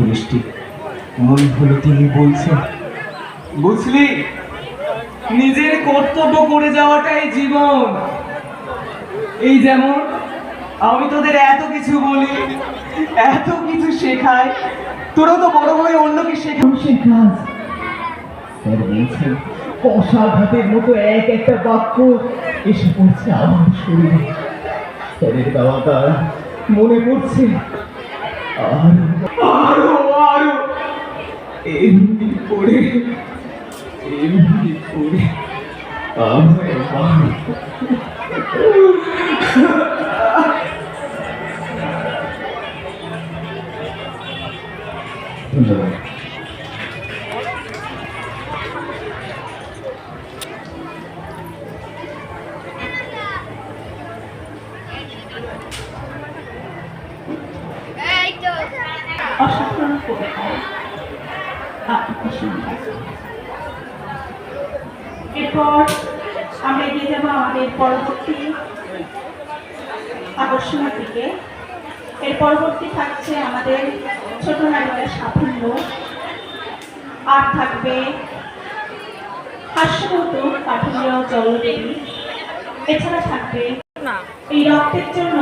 দৃষ্টি মনে হলো তিনি বলছেন বুঝলি? নিজের কর্তব্য করে যাওয়াটাই জীবন। এই যেমন আমি তোদের এত কিছু বলি এত কিছু শেখাই তোরা তো বড় হয়ে অন্যকে শেখাও শেখাস স্যার বলছেন কষাঘাতের মতো এক একটা বাক্য এসে পড়ছে আমার শরীরে। স্যারের দেওয়াটা মনে পড়ছে। করে করে। ধন্যবাদ। এই অসাধারণ কবিতায় আপনাকে শুনলাম এরপর আমরা এগিয়ে যাব আমাদের পরবর্তী আকর্ষণের দিকে। এর পরবর্তী থাকছে আমাদের ছোট নারীদের সাফল্য। আর থাকবে হাস্যকৌতুক কাঠুরিয়া জলদেবী। এছাড়া থাকবে এই রক্তের জন্য